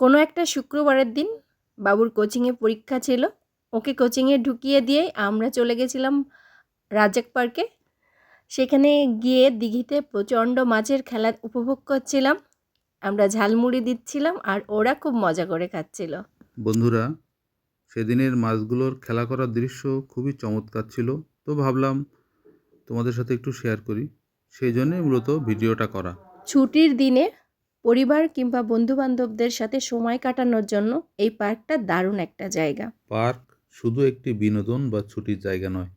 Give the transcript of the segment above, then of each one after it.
কোনো একটা শুক্রবারের দিন বাবুর কোচিংয়ে পরীক্ষা ছিল। ওকে কোচিংয়ে ঢুকিয়ে দিয়েই আমরা চলে গেছিলাম রাজাক পার্কে সেখানে গিয়ে দিঘিতে প্রচণ্ড মাছের খেলা উপভোগ করছিলাম। আমরা ঝালমুড়ি দিচ্ছিলাম আর ওরা খুব মজা করে খাচ্ছিল। বন্ধুরা সেদিনের মাছগুলোর খেলা করার দৃশ্য খুবই চমৎকার ছিল। তো ভাবলাম তোমাদের সাথে একটু শেয়ার করি। সেই জন্যে মূলত ভিডিওটা করা। ছুটির দিনে পরিবার কিংবা বন্ধুবান্ধবদের সাথে সময় কাটানোর জন্য এই পার্কটা দারুণ একটা জায়গা। পার্ক শুধু একটি বিনোদন বা ছুটির জায়গা নয়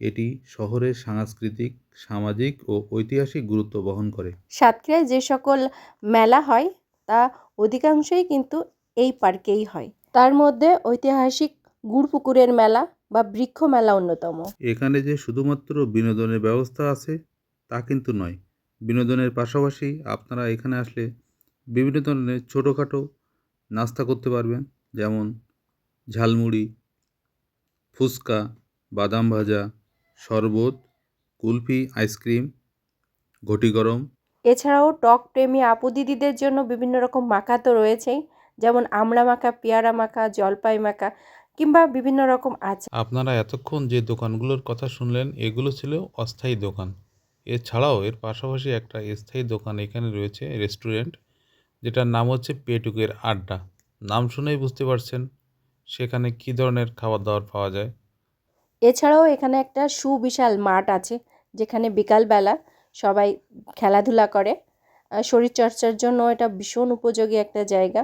এটি শহরের সাংস্কৃতিক সামাজিক ও ঐতিহাসিক গুরুত্ব বহন করে। সাতক্ষীরায় যে সকল মেলা হয় তা অধিকাংশই কিন্তু এই পার্কেই হয়। তার মধ্যে ঐতিহাসিক গুড়পুকুরের মেলা বা বৃক্ষ মেলা অন্যতম। এখানে যে শুধুমাত্র বিনোদনের ব্যবস্থা আছে তা কিন্তু নয়। বিনোদনের পাশাপাশি আপনারা এখানে আসলে বিভিন্ন ধরনের ছোটোখাটো নাস্তা করতে পারবেন। যেমন ঝালমুড়ি ফুচকা বাদাম ভাজা শরবত কুলফি আইসক্রিম ঘটি গরম। এছাড়াও টক প্রেমী আপু দিদিদের জন্য বিভিন্ন রকম মাখা তো রয়েছেই। যেমন আমড়া মাখা পেয়ারা মাখা জলপাই মাখা কিংবা বিভিন্ন রকম আচার আপনারা এতক্ষণ যে দোকানগুলোর কথা শুনলেন এগুলো ছিল অস্থায়ী দোকান। এছাড়াও এর পাশাপাশি একটা স্থায়ী দোকান এখানে রয়েছে রেস্টুরেন্ট। যেটার নাম হচ্ছে পেটুকের আড্ডা। নাম শুনেই বুঝতে পারছেন সেখানে কী ধরনের খাবার দাবার পাওয়া যায়। এছাড়াও এখানে একটা সুবিশাল মাঠ আছে, যেখানে বিকালবেলা সবাই খেলাধুলা করে। শরীরচর্চার জন্য এটা ভীষণ উপযোগী একটা জায়গা।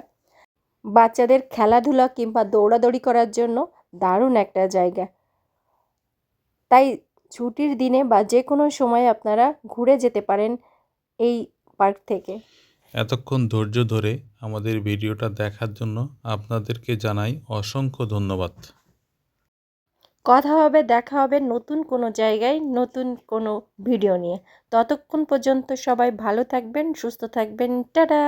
বাচ্চাদের খেলাধুলা কিংবা দৌড়াদৌড়ি করার জন্য দারুণ একটা জায়গা। তাই ছুটির দিনে বা যে কোনো সময় আপনারা ঘুরে যেতে পারেন এই পার্ক থেকে। এতক্ষণ ধৈর্য ধরে আমাদের ভিডিওটা দেখার জন্য আপনাদেরকে জানাই অসংখ্য ধন্যবাদ। কথা হবে, দেখা হবে নতুন কোনো জায়গায়, নতুন কোনো ভিডিও নিয়ে। ততক্ষণ পর্যন্ত সবাই ভালো থাকবেন, সুস্থ থাকবেন। টাটা!